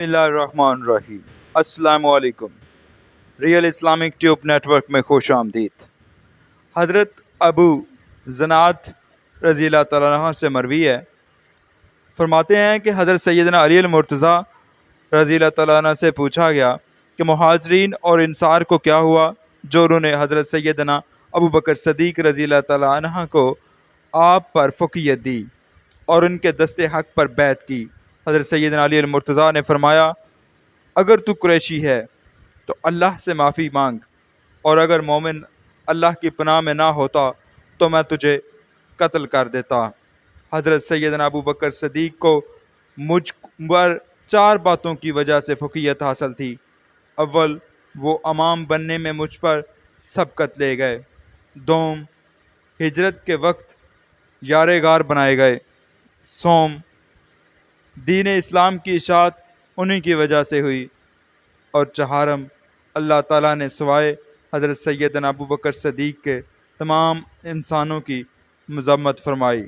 بسم اللہ الرحمن الرحیم۔ السلام علیکم۔ Real Islamic tube network میں خوش آمدید۔ حضرت ابو زنات رضی اللہ تعالیٰ عنہ سے مروی ہے۔ فرماتے ہیں کہ حضرت سیدنا علی المرتضیٰ رضی اللہ تعالیٰ عنہ سے پوچھا گیا کہ مہاجرین اور انصار کو کیا ہوا جو انہوں نے حضرت سیدنا ابو بکر صدیق رضی اللہ تعالیٰ عنہ کو آپ پر فقیت دی اور ان کے دست حق پر بیعت کی۔ حضرت سیدنا علی المرتضیٰ نے فرمایا، اگر تو قریشی ہے، تو اللہ سے معافی مانگ، اور اگر مومن اللہ کی پناہ میں نہ ہوتا، تو میں تجھے قتل کر دیتا۔ حضرت سیدنا ابو بکر صدیق کو مجھ پر چار باتوں کی وجہ سے فقیت حاصل تھی۔ اول، وہ امام بننے میں مجھ پر سبقت لے گئے۔ دوم، ہجرت کے وقت یارے گار بنائے گئے۔ سوم دین اسلام کی اشاعت انہی کی وجہ سے ہوئی۔ اور چہارم، اللہ تعالیٰ نے سوائے حضرت سیدنا ابو بکر صدیق کے تمام انسانوں کی مذمت فرمائی۔